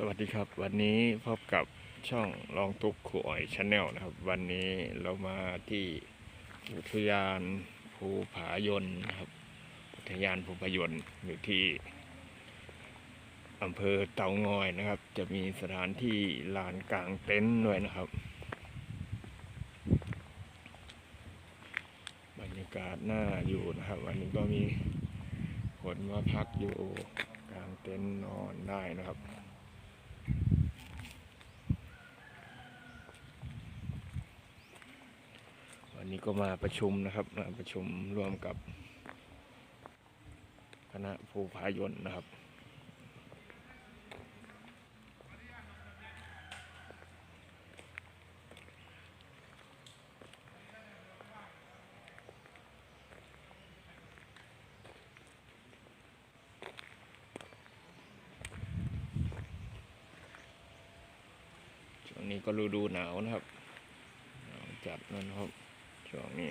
สวัสดีครับวันนี้พบกับช่องลองตุกครูอ่อยชาแนลนะครับ วันนี้เรามาที่อุทยานภูผายนนะครับ อุทยานภูผายนอยู่ที่อำเภอเตางอยนะครับ จะมีสถานที่ลานกลางเต็นท์ด้วยนะครับ บรรยากาศน่าอยู่นะครับ วันนี้ก็มีคนมาพักอยู่กลางเต็นท์นอนได้นะครับ วันนี้ก็มาประชุมนะครับมาประชุมร่วมกับคณะภูพายนนะครับ วงนี้ก็ฤดูหนาวนะครับหนาวจัดนะครับช่วงนี้